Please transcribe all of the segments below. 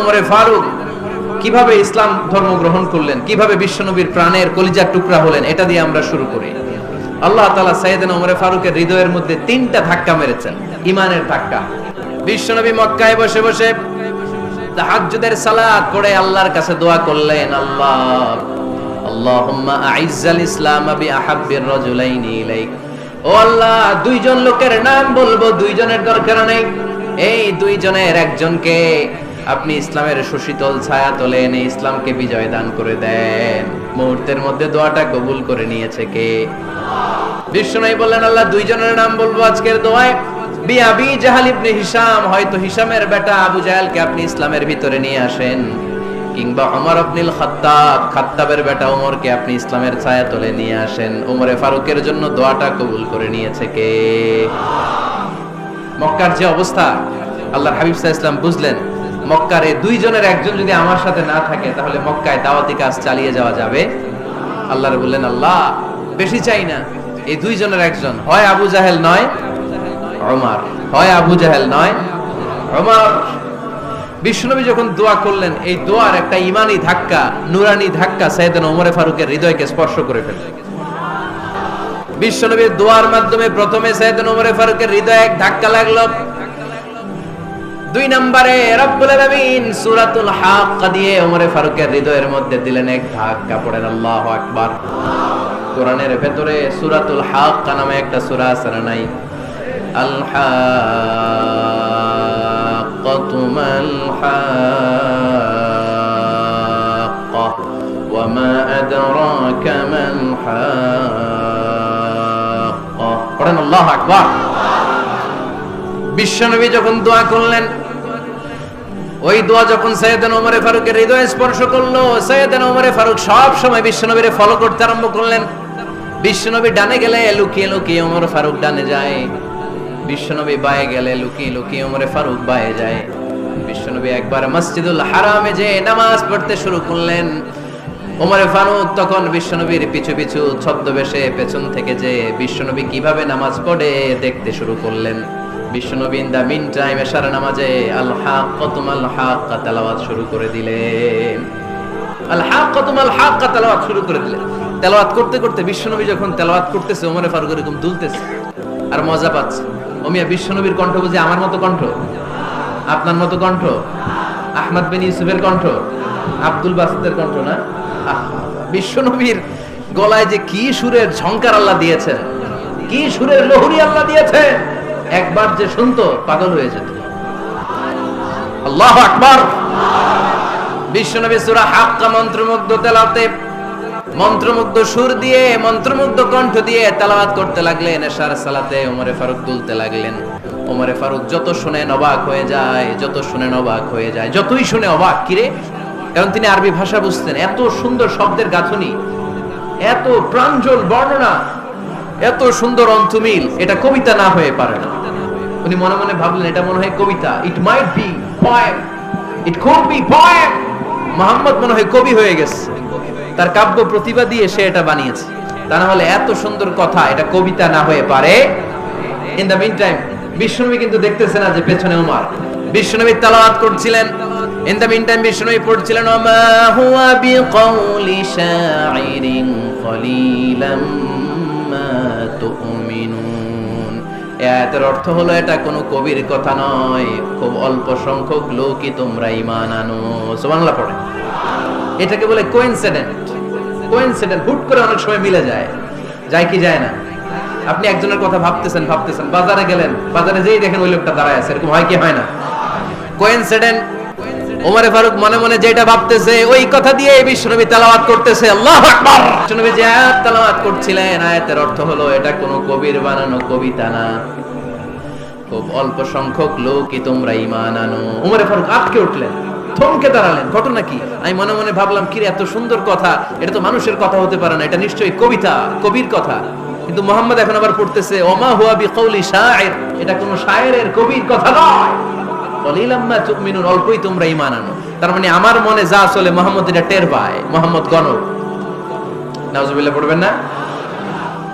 উমরে ফারুক কীভাবে ইসলাম ধর্ম গ্রহণ করলেন, কীভাবে বিশ্বনবীর প্রাণের কলিজার টুকরা হলেন, এটা দিয়ে আমরা শুরু করি। আল্লাহ তাআলা সৈয়দনা উমরে ফারুকের হৃদয়ের মধ্যে তিনটা ধাক্কা মেরেছেন ইমানের ধাক্কা। বিশ্বনবী মক্কায় বসে বসে তাহাজ্জুদের সালাত আল্লাহর কাছে দোয়া করলেন, আল্লাহ, আল্লাহুম্মা আইজ্জাল ইসলাম বিআহাব্বির রাজুলাইনি ইলাইক। ও আল্লাহ, দুইজন লোকের নাম বলব, দুইজনের দরকার নেই। এই দুইজনের একজনকে আপনি ইসলামের সুশীতল ছায়া তোলে এনে ইসলামকে বিজয় দান করে দেন। মুহূর্তের মধ্যে দোয়াটা কবুল করে নিয়েছে কে? বিষ্ণু বললেন, আল্লাহ, দুইজনের নাম বলব আজকের দোয়ায়। বিআবি জাহাল ইবনে হিশাম, হয়তো হিশামের বেটা আবু জাহেলকে আপনি ইসলামের ভিতরে নিয়ে আসেন। কিংবা ওমর আব্দুল খাত্তাব, খাত্তাবের বেটা ওমরকে আপনি ইসলামের ছায়া তোলে নিয়ে আসেন। ওমরে ফারুকের জন্য দোয়াটা কবুল করে নিয়েছে কে? মক্কার যে অবস্থা, আল্লাহর হাবিব আলাইহি ইসলাম বুঝলেন মক্কার দুইজনের একজন যদি আমার সাথে না থাকে, তাহলে মক্কায় দাওয়াতি কাজ চালিয়ে যাওয়া যাবে। আল্লাহর বললেন, আল্লাহ, বেশি চাই না। এই দুইজনের একজন। হয় আবু জাহেল নয়, ওমর। হয় আবু জাহেল নয়, ওমর। বিষ্ণুনবী যখন দোয়া করলেন, এই দোয়ার একটা ইমানি ধাক্কা, নুরানি ধাক্কা সাইয়েদনা ওমরে ফারুকের হৃদয়কে স্পর্শ করে ফেলল বিশ্বনবীর দোয়ার মাধ্যমে প্রথমে সাইয়েদনা ওমরে ফারুকের হৃদয়ে এক ধাক্কা লাগল। দুই নম্বরে, রব্বুল আলামিন সূরাতুল হাক্কা দিয়ে ওমরে ফারুকের হৃদয়ের মধ্যে দিলেন এক ধাক্কা, পড়েন আল্লাহু আকবার। কোরআনের ভেতরে সূরাতুল হাক্কা নামে একটা সূরা আছে না নাই? আল হাক্কাতু মাল হাক্কা ওয়া মা আদরাকা মাল হাক্কা। পড়েন আল্লাহু আকবার। বিশ্বনবী যখন দোয়া করলেন, ওই দোয়া যখন সৈয়দান ওমরে ফারুকের হৃদয় স্পর্শ করল, সৈয়দান ওমরে ফারুক সব সময় বিশ্বনবীরে ফলো করতে আরম্ভ করলেন। বিশ্বনবী ডানে গেলে লুকিয়ে লুকিয়ে ওমর ফারুক ডানে যায়। বিশ্বনবী বায়ে গেলে লুকিয়ে লুকিয়ে ওমরে ফারুক বায়ে যায়। বিশ্বনবী একবার মসজিদুল হারামে যে নামাজ পড়তে শুরু করলেন। ওমরে ফারুক তখন বিশ্বনবীর পিছু পিছু ছদ্মবেশে পেছন থেকে যে বিশ্বনবী কীভাবে নামাজ পড়ে দেখতে শুরু করলেন। দা মিন টাইম এশার নামাজে আল হাক্কাতুম আল হাক্কা তেলাওয়াত শুরু করে দিলেন। আল হাক্কাতুম আল হাক্কা তেলাওয়াত শুরু করে দিলেন। তেলাওয়াত করতে করতে যখন তেলাওয়াত করতেছে ফারুক এরকম দুলতেছে। আর মজা পাচ্ছে। ওমিয়া কণ্ঠ বুঝি আমার মতো কণ্ঠ? আপনার মতো কণ্ঠ? আহমদ বিন ইউসুফের কণ্ঠ? আব্দুল বাসিদের কণ্ঠ না? বিশ্বনবীর গলায় যে কি সুরের ঝংকার আল্লাহ দিয়েছেন, কি সুরের লহরি আল্লাহ দিয়েছেন। একবার যে শুনতো, পাগল হয়ে যেত। আল্লাহ বিশ্বনবী সূরা হাক্কা মন্ত্রমুগ্ধ তেলাওয়াতে মন্ত্রমুগ্ধ সুর দিয়ে, মন্ত্রমুগ্ধ কণ্ঠ দিয়ে করতে লাগলেন। এশার সালাতে ওমরে ফারুক তুলতে লাগলেন। ওমরে ফারুক যত অবাক হয়ে যায়, যত শুনেন অবাক হয়ে যায়, যতই শুনে অবাক কিরে কারণ তিনি আরবি ভাষা বুঝতেন। এত সুন্দর শব্দের গাঁথনি, এত প্রাঞ্জল বর্ণনা, এত সুন্দর অন্তমিল এটা কবিতা না হয়ে পারে না। উনি মনে মনে ভাবলেন, এটা মনে হয় কবিতা। It might be poem it could be poem Mohammad মনে হয় কবি হয়ে গেছে। তার কাব্য প্রতিভা দিয়ে সে এটা বানিয়েছে। তা না হলে এত সুন্দর কথা, এটা কবিতা না হয়ে পারে। ইন দ্য মিন টাইম বিষ্ণুনবী কিন্তু দেখতেছে না যে পেছনে উমার। বিষ্ণুনবী তালাওয়াত করছিলেন। ইন দ্য মিন টাইম বিষ্ণুনবী পড়ছিলেন, ওমা হুয়া বিকাউলি শাইরিন কলিলাম মা তুমিনুন। এ আয়াতের অর্থ হলো এটা কোনো কবির কথা নয়। খুব অল্প সংখ্যক লোকই তোমরা ইমান আনো। সুবহানাল্লাহ পড়ে। এটাকে বলে কোইনসিডেন্ট কোইনসিডেন্ট হুট করে অনেক সময় মিলে যায়। যায় কি যায় না? আপনি একজনের কথা ভাবতেছেন ভাবতেছেন, বাজারে গেলেন, বাজারে যেই দেখেন ওই লোকটা দাঁড়ায় আছে, এরকম হয় কি হয় না? কোইনসিডেন্ট ওমরে ফারুক মনে মনে যেটা ভাবতেছে, ওই কথা দিয়ে এই বিশ্বনবী তেলাওয়াত করতেছে। আল্লাহু আকবার! বিশ্বনবী যে আয়াত তেলাওয়াত করছিলেন, আয়াতের অর্থ হলো, এটা কোনো কবির বানানো কবিতা না। খুব অল্প সংখ্যক লোকই তোমরা ঈমান আনো। ওমরে ফারুক আটকে উঠলেন, থমকে দাঁড়ালেন। ঘটনা কি? আমি মনে মনে ভাবলাম কি এত সুন্দর কথা। এটা তো মানুষের কথা হতে পারে না, এটা নিশ্চয়ই কবিতা, কবির কথা। কিন্তু মোহাম্মদ এখন আবার পড়তেছে, ওমা হুয়া বিকৌলি শায়ের এটা কোনো শায়েরের কবির কথা নয়। কলিলাম্মা তুমিনুন, অল্পই তোমরা ঈমান আনো। তার মানে আমার মনে যা চলে মোহাম্মদ এটা টের পায়, মোহাম্মদ গণক। নাউজুবিল্লাহ, পড়বেন না?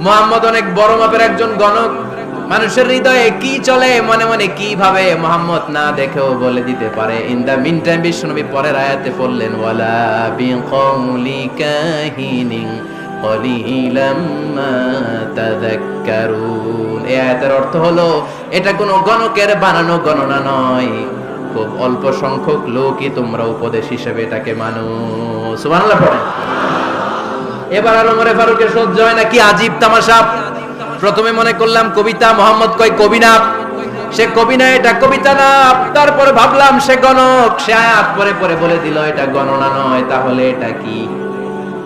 মোহাম্মদ অনেক বড় মাপের একজন গণক। মানুষের হৃদয়ে কি চলে, মনে মনে কি ভাবে মোহাম্মদ না দেখেও বলে দিতে পারে। ইন দা মিন টাইম বিশ্বনবী পরের আয়াতে পড়লেন, ওয়ালা মা তাযাক্কারুন এই আয়াতের অর্থ হলো, এটা কোনো গণকের বানানো গণনা নয়। খুব অল্প সংখ্যক লোকই তোমরা উপদেশ হিসেবে এটাকে মানো। সুবহানাল্লাহ পড়েন। এবার আর ওমরে ফারুকের সহ্য হয় না, কি আজীব তামাশা। প্রথমে মনে করলাম কবিতা, মোহাম্মদ কয় কবি না সে কবি না এটা কবিতা না, তারপরে ভাবলাম সে গণক। সে আয়াত পরে পরে বলে দিল, এটা গণনা নয়, তাহলে এটা কি?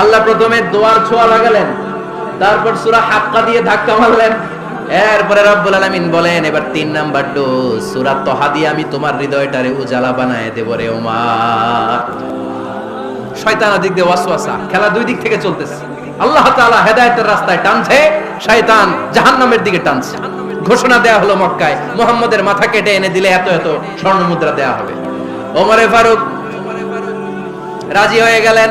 আল্লাহ প্রথমে দোয়ার ছোঁয়া লাগালেন। তারপর সূরা হাক্কা দিয়ে ধাক্কা মারলেন। এরপরে রব্বুল আলামিন বলেন, এবার তিন নাম্বার ডোজ, সূরা তহা দিয়ে আমি তোমার হৃদয়টারে উজালা বানায় দেব রে ওমর শয়তান দিক দিয়ে ওয়াসওয়াসা, খেলা দুই দিক থেকে চলতেছে। আল্লাহ তাআলা হেদায়েতের রাস্তায় টানছে, শয়তান জাহান্নামের দিকে টানছে। ঘোষণা দেয়া হলো মক্কায়, মুহাম্মদের মাথা কেটে এনে দিলে এত এত স্বর্ণ মুদ্রা দেয়া হবে। ওমরে ফারুক, রাজি হয়ে গেলেন।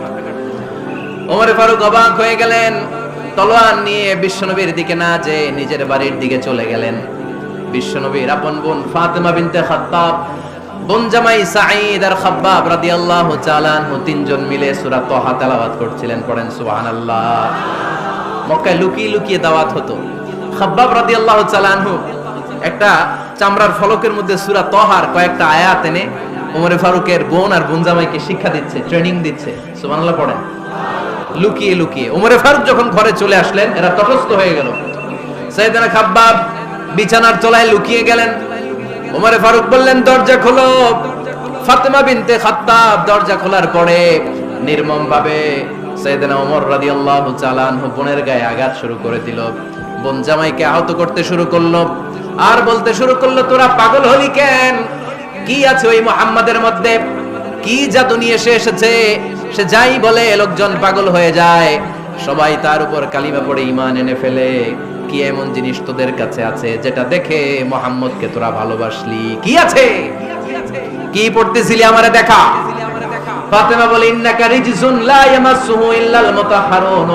ওমরে ফারুক অবাক হয়ে গেলেন। তলোয়ার নিয়ে বিশ্বনবীর দিকে না যে নিজের বাড়ির দিকে চলে গেলেন। বিশ্বনবীর আপন বোন ফাতেমা বিনতে খাত্তাব, বোন জামাই সাঈদ আর খাব্বাব রাদিয়াল্লাহু তাআলা তিনজন মিলে সূরা তাহা তেলাওয়াত করছিলেন, পড়েন সুবহানাল্লাহ। মক্কায় লুকিয়ে লুকিয়ে দাওয়াত হতো। খাব্বাব রাদিয়াল্লাহু তাআলা একটা চামড়ার ফলকের মধ্যে সূরা তাহার কয়েকটা আয়াত এনে ওমরে ফারুকের বোন আর বোন জামাইকে শিক্ষা দিচ্ছে ট্রেনিং দিচ্ছে। সুবহানাল্লাহ, পড়েন। লুকিয়ে লুকিয়ে। ওমরে ফারুক যখন ঘরে চলে আসলেন, এরা তটস্থ হয়ে গেল। সাইদানা খাব্বাব বিছানার তলায় লুকিয়ে গেলেন। ওমরে ফারুক বললেন, দরজা খোলো। ফাতেমা বিনতে খাত্তাব দরজা খোলার পরে নির্মম ভাবে সাইদানা ওমর রাদিয়াল্লাহু তাআলা আনহু বোনের গায়ে আঘাত শুরু করে দিল। বোন জামাইকে আহত করতে শুরু করল। আর বলতে শুরু করল, তোরা পাগল হলি কেন? কি আছে ওই মুহাম্মাদের মধ্যে? কি জাদু নিয়ে এসেছে? সে যাই বলে লোকজন পাগল হয়ে যায়। সবাই তার উপর কালিমা পড়ে ইমান এনে ফেলে। কি এমন জিনিস তোদের কাছে আছে যেটা দেখে মোহাম্মদকে তোরা ভালোবাসলি? কি আছে? কি পড়তেছিলি আমারে দেখা?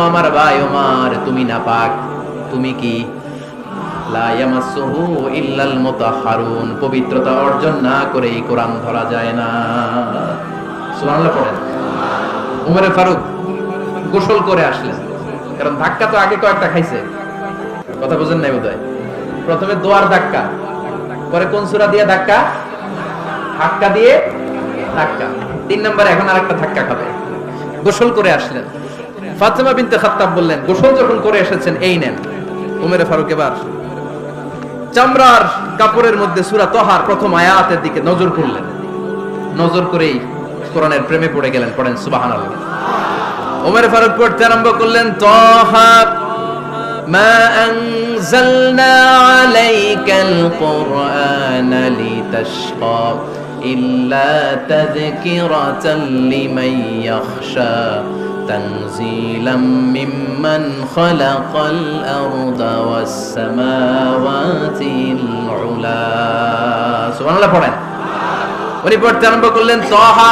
আমার ভাই তুমি তুমি কি? ইল্লাল পবিত্রতা অর্জন না করে এই কোরআন ধরা যায় না। উমরে ফারুক গোসল করে আসলেন। কারণ ধাক্কা তো আগে কয়েকটা খাইছে। কথা বুঝেন নাই বোধহয়? প্রথমে দোয়ার ধাক্কা, পরে কোন সুরা দিয়ে ধাক্কা? ধাক্কা দিয়ে ধাক্কা। তিন নম্বরে, এখন আরেকটা ধাক্কা খাবে। গোসল করে আসলেন। ফাতেমা বিনতে খাত্তাব বললেন, গোসল যখন করে এসেছেন, এই নেন। উমরে ফারুক এবার, চামড়ার কাপড়ের মধ্যে সূরা তহার প্রথম আয়াতের দিকে নজর করলেন। নজর করেই কোরআনের প্রেমে পড়ে গেলেন পড়েন সুবহানাল্লাহ ওমর ফারুক পড়তে আরম্ভ করলেন তহা ما أنزلنا عليك القرآن لتشقى إلا تذكرة لمن يخشى تنزيلا ممن خلق الأرض والسماوات العلا سبحان الله পড়েন উনি পড়তে আরম্ভ করলেন তহা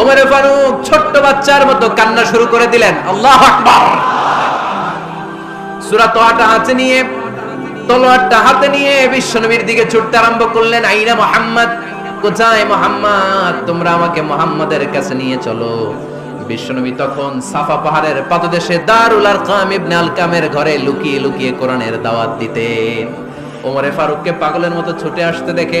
ওমরে ফারুক ছোট্ট বাচ্চার মতো কান্না শুরু করে দিলেন। আল্লাহ আকবার। সূরা তোহাটা হাতে নিয়ে, তলোয়ারটা হাতে নিয়ে বিশ্বনবীর দিকে ছুটতে আরম্ভ করলেন। আইনা মোহাম্মদ, কোথায় মোহাম্মদ? তোমরা আমাকে মোহাম্মদের কাছে নিয়ে চলো। বিশ্বনবী তখন সাফা পাহাড়ের পাদদেশে দারুল আরকাম ইবনে আলকামের ঘরে লুকিয়ে লুকিয়ে কোরআনের দাওয়াত দিতেন। ওমরে ফারুককে পাগলের মতো ছুটে আসতে দেখে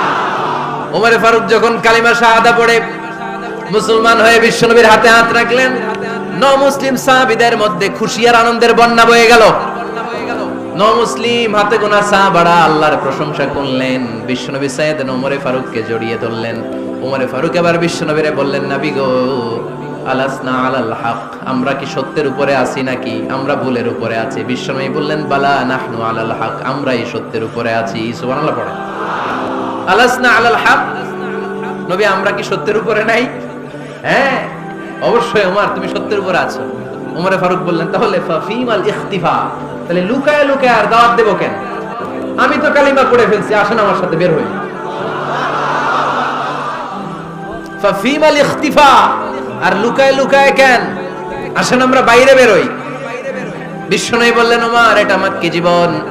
ওমরে ফারুক যখন কালিমা শাহাদা পড়ে, মুসলমান হয়ে বিশ্বনবীর হাতে হাত রাখলেন, ন মুসলিম সাহাবীদের মধ্যে খুশি আর আনন্দের বন্যা বয়ে গেল। ন মুসলিম হাতে গোনা সাহাবারা আল্লাহর প্রশংসা করলেন, বিশ্বনবী সাইয়েদ ওমরে ফারুককে জড়িয়ে ধরলেন। ওমরে ফারুক এবার বিশ্বনবীরে বললেন, নাবি গো, আলাসনা আলাল হক, আমরা কি সত্যের উপরে আছি নাকি? আমরা ভুলের উপরে আছি। বিশ্বনবী বললেন, বালা নাহনু আলাল হক, আমরাই সত্যের উপরে আছি। সুবহানাল্লাহ পড়ে। আলাসনা আলাল হক। নবী, আমরা কি সত্যের উপরে নাই? হ্যাঁ অবশ্যই ওমর, তুমি সত্যের উপরে আছো। ওমরে ফারুক বললেন, তাহলে ইখতিফা। তাহলে লুকায় লুকায় আর দাওয়াত দেবো কেন? আমি তো কালিমা পড়ে ফেলছি, আসেন আমার সাথে, বের হই। ফাফিমাল ইখতিফা। আর লুকায় লুকায় কেন? আসেন আমরা বাইরে বেরোই বিশ্বনবী বললেন, ওমর, এটা আমার কি জীবন।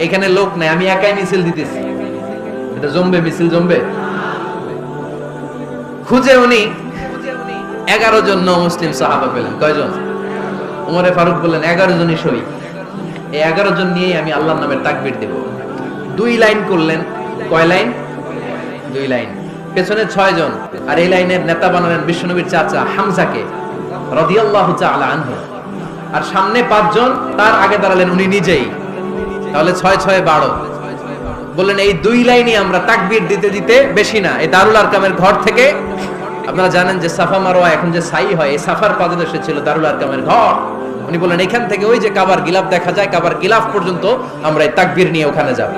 এখানে লোক নাই, আমি একাই মিছিল দিতেছি। এটা জমবে, মিছিল জমবে। খুঁজে উনি এগারো জন মুসলিম সাহাবা পেলেন। কয়জন? উমরে ফারুক বললেন, এগারো জনই সই। এই এগারো জন নিয়েই আমি আল্লাহর নামের তাকবির দেব। দুই লাইন করলেন। কয় লাইন? দুই লাইন। পেছনে ছয় জন। আর এই লাইনের নেতা বানালেন বিশ্বনবীর চাচা হামজাকে, রদিয়াল্লাহু আনহু। আর সামনে পাঁচজন, তার আগে দাঁড়ালেন উনি নিজেই। তাহলে ছয় ছয় বারো। বললেন, এই দুই লাইনই আমরা তাকবির দিতে দিতে বেশি না। এই দারুল আরকামের ঘর থেকে আপনারা জানেন যে সাফা মারোয়া এখন যে সাই হয়, এই সাফার পাদদেশে ছিল দারুল আরকামের ঘর। উনি বললেন এখান থেকে ওই যে কাবার গিলাফ দেখা যায়, কাবার গিলাফ পর্যন্ত আমরা এই তাকবির নিয়ে ওখানে যাব।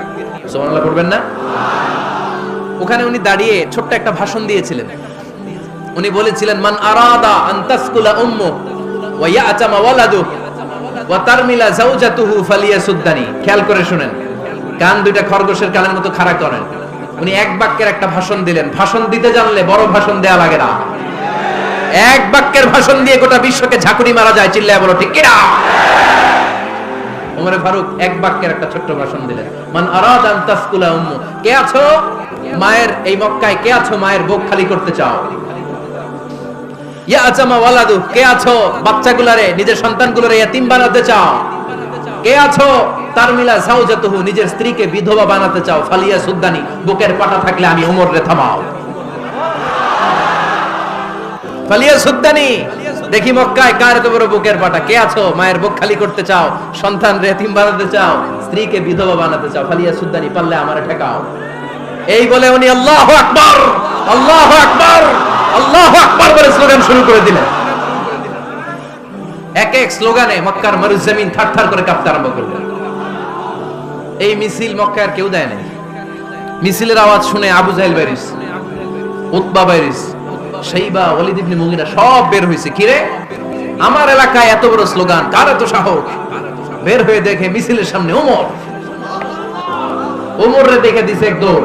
সুবহানাল্লাহ পড়বেন না? ওখানে উনি দাঁড়িয়ে ছোট্ট একটা ভাষণ দিয়েছিলেন। উনি বলেছিলেন, মান আরাদা আন তাসকুলা উম্মু ওয়া ইয়াতামা ওয়ালাদু খেয়াল করে শুনেন, কান দুইটা খরগোশের কানের মতো খাড়া করেন। উনি এক বাক্যের একটা ভাষণ দিলেন। ভাষণ দিতে জানলে বড় ভাষণ দেয়া লাগে না। এক বাক্যের ভাষণ দিয়ে গোটা বিশ্বকে ঝাঁকুনি মারা যায়, চিল্লায় বলো, ঠিক কিনা? ফারুক এক বাক্যের একটা ছোট্ট ভাষণ দিলেন। মান আরাদ আন তাসকুলা উম্মু। কে আছো? মায়ের, এই মক্কায় কে আছো মায়ের বুক খালি করতে চাও? বুকের পাটা দেখি মক্কায় কার এত বড় বুকের পাটা? কে আছো? মায়ের বুক খালি করতে চাও? সন্তান রেতিম বানাতে চাও? স্ত্রীকে বিধবা বানাতে চাও? ফালিয়া সুদ্দানি, পারলে আমার ঠেকাও। এই বলে উনি, আল্লাহ আকবার! আল্লাহ আকবার! আল্লাহ আকবার বলে স্লোগান শুরু করে দিলেন। এক এক স্লোগানে মক্কার মরুজমিন থার থার করে কাঁপতে আরম্ভ এই মিছিল মক্কার কেউ দেয় নাই। মিছিলের আওয়াজ শুনে আবু জাহেল বাইরিস উতবা বাইরিস সেইবা মুগিরা সব বের হইছে কিরে আমার এলাকায় এত বড় স্লোগান, কার এত সাহস? বের হয়ে দেখে মিছিলের সামনে ওমর। ওমর রে দেখে দিছে এক দৌড়।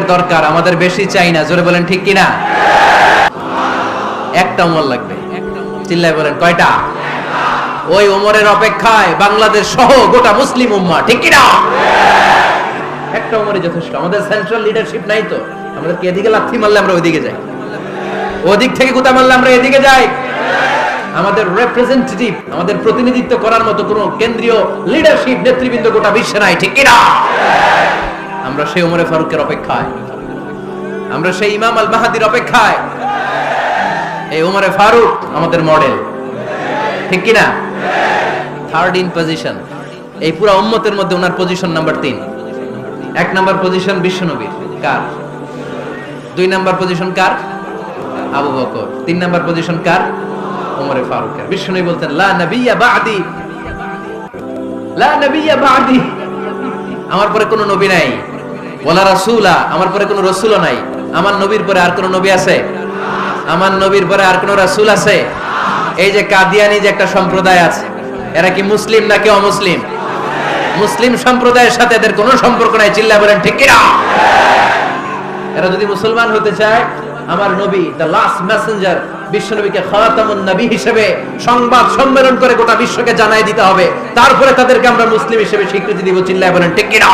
একটা দরকার, আমাদের বেশি চাই না। জোরে বলেন, ঠিক কিনা? একটা ওমর লাগবে। চিল্লায় বলেন, কয়টা? ওই ওমরের অপেক্ষায় বাংলাদেশ সহ গোটা মুসলিম উম্মা, ঠিক কিনা? একটা ওমরই যথেষ্ট। আমাদের সেন্ট্রাল লিডারশিপ নাই তো। আমাদের কি এদিকে লাথি মারলে আমরা ওইদিকে যাই? ওদিক থেকে গুতা মারলে আমরা এদিকে যাই? আমাদের রিপ্রেজেন্টেটিভ আমাদের প্রতিনিধিত্ব করার মতো কোনো কেন্দ্রীয় লিডারশিপ নেতৃবৃন্দ গোটা বিশ্বে নাই, ঠিক কিনা? আমরা সেই উমরে ফারুকের অপেক্ষায়। আমরা সেই ইমাম আল মাহাদির অপেক্ষায়। এই উমরে ফারুক আমাদের মডেল। ঠিক কিনা? থার্ড ইন পজিশন এই পুরো উম্মতের মধ্যে ওনার পজিশন নাম্বার তিন। এক নাম্বার পজিশন বিশ্বনবীর। কার? দুই নাম্বার পজিশন কার? আবু বকর। তিন নাম্বার পজিশন কার? উমরে ফারুকের। বিশ্বনবী বলতেন, লা নবিয়্যা বাদি। লা নবিয়্যা বাদি। আমার পরে কোনো নবী নাই। ওলা রাসূলা, আমার পরে কোনো রাসূলও নাই। আমার নবীর পরে আর কোনো নবী আছে? আমার নবীর পরে আর কোনো রাসূল আছে? এই যে কাদিয়ানি যে একটা সম্প্রদায় আছে, এরা কি মুসলিম নাকি অমুসলিম? মুসলিম সম্প্রদায়ের সাথে এদের কোনো সম্পর্ক নাই, চিল্লা বলেন, ঠিক কিনা? এরা যদি মুসলমান হতে চায়, আমার নবী দ্য লাস্ট মেসেঞ্জার বিশ্ব নবীকে খাতামুন নবী হিসেবে সংবাদ সম্মেলন করে গোটা বিশ্বকে জানাই দিতে হবে। তারপরে তাদেরকে আমরা মুসলিম হিসেবে স্বীকৃতি দিব, চিল্লায় বলেন, ঠিক কিনা?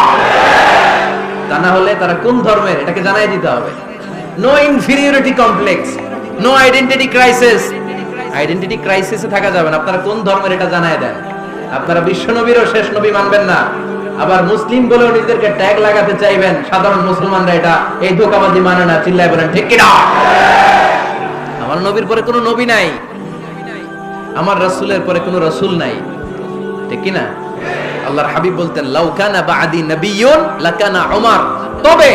তা না হলে তারা কোন ধর্মের? এটাকে জানাই দিতে হবে। No inferiority complex no identity crisis identity ক্রাইসিসে থাকা যাবে না। আপনারা কোন ধর্মের এটা জানায় দেন? আপনারা বিশ্ব নবীরও শেষ নবী মানবেন না। আবার মুসলিম বলেও নিজেদেরকে ট্যাগ লাগাতে চাইবেন। সাধারণ মুসলমানরা এটা এই ধোকাবাজি মানে না। চিল্লায় বলেন, ঠিক কিনা? আমার নবীর পরে কোনো নবী নাই। আমার রাসূলের পরে কোনো রাসূল নাই। ঠিক কিনা? আল্লাহর হাবিব বলতেন লাউকানা বাদি নবিয়ুন লাকানা উমর। তবে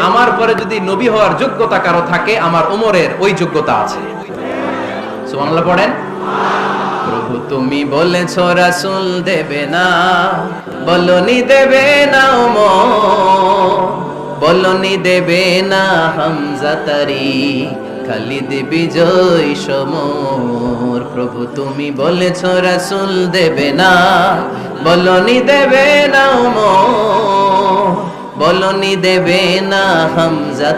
আমার পরে যদি নবী হওয়ার যোগ্যতা কারও থাকে, আমার ওমরের ওই যোগ্যতা আছে। সুবহানাল্লাহ পড়েন। প্রভু তুমি বলেছ, রাসূল দেবে না। বলনি, দেবে না ওমর বলনি, দেবে না হামজা তারি খালিদ বিজয় সমর প্রভু, তুমি বলেছ রাসূল দেবে না। বলনি দেবে না ওমর বলনি দেবে না হামজা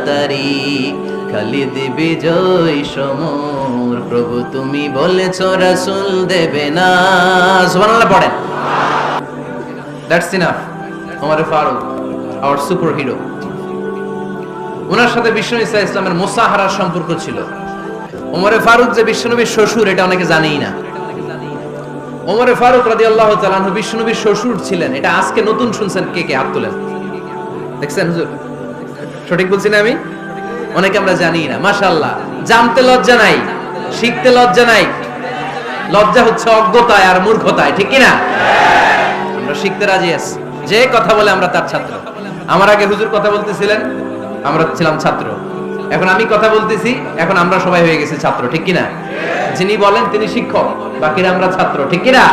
খালিদ বিজয় সমর। প্রভু, তুমি বলেছ রাসূল দেবে না। সুবহানাল্লাহ পড়েন। That's enough Omar Faruq our super hero ওনার সাথে বিষ্ণু ইসা ইসলামের মোসাহারার সম্পর্ক ছিল। ওমরে ফারুক যে বিশ্বনবীর শ্বশুর, এটা অনেকে জানেই না। ওমরে ফারুক রাদি আল্লাহ তালানহু বিষ্ণুনবীর শ্বশুর ছিলেন। এটা আজকে নতুন শুনছেন কে কে হাত তোলেন। দেখছেন হুজুর? সঠিক বলছি না আমি? অনেকে আমরা জানি না। মাশাআল্লাহ। জানতে লজ্জা নাই, শিখতে লজ্জা নাই। লজ্জা হচ্ছে অজ্ঞতায় আর মূর্খতায়, ঠিক কি না আমরা শিখতে রাজি আছি। যে কথা বলে আমরা তার ছাত্র। আমার আগে হুজুর কথা বলতেছিলেন, আমরা ছিলাম ছাত্র। এখন আমি কথা বলতেছি, এখন আমরা সবাই হয়ে গেছি ছাত্র, ঠিক কিনা? যিনি বলেন তিনি শিক্ষক, বাকিরা আমরা ছাত্র, ঠিক কিনা?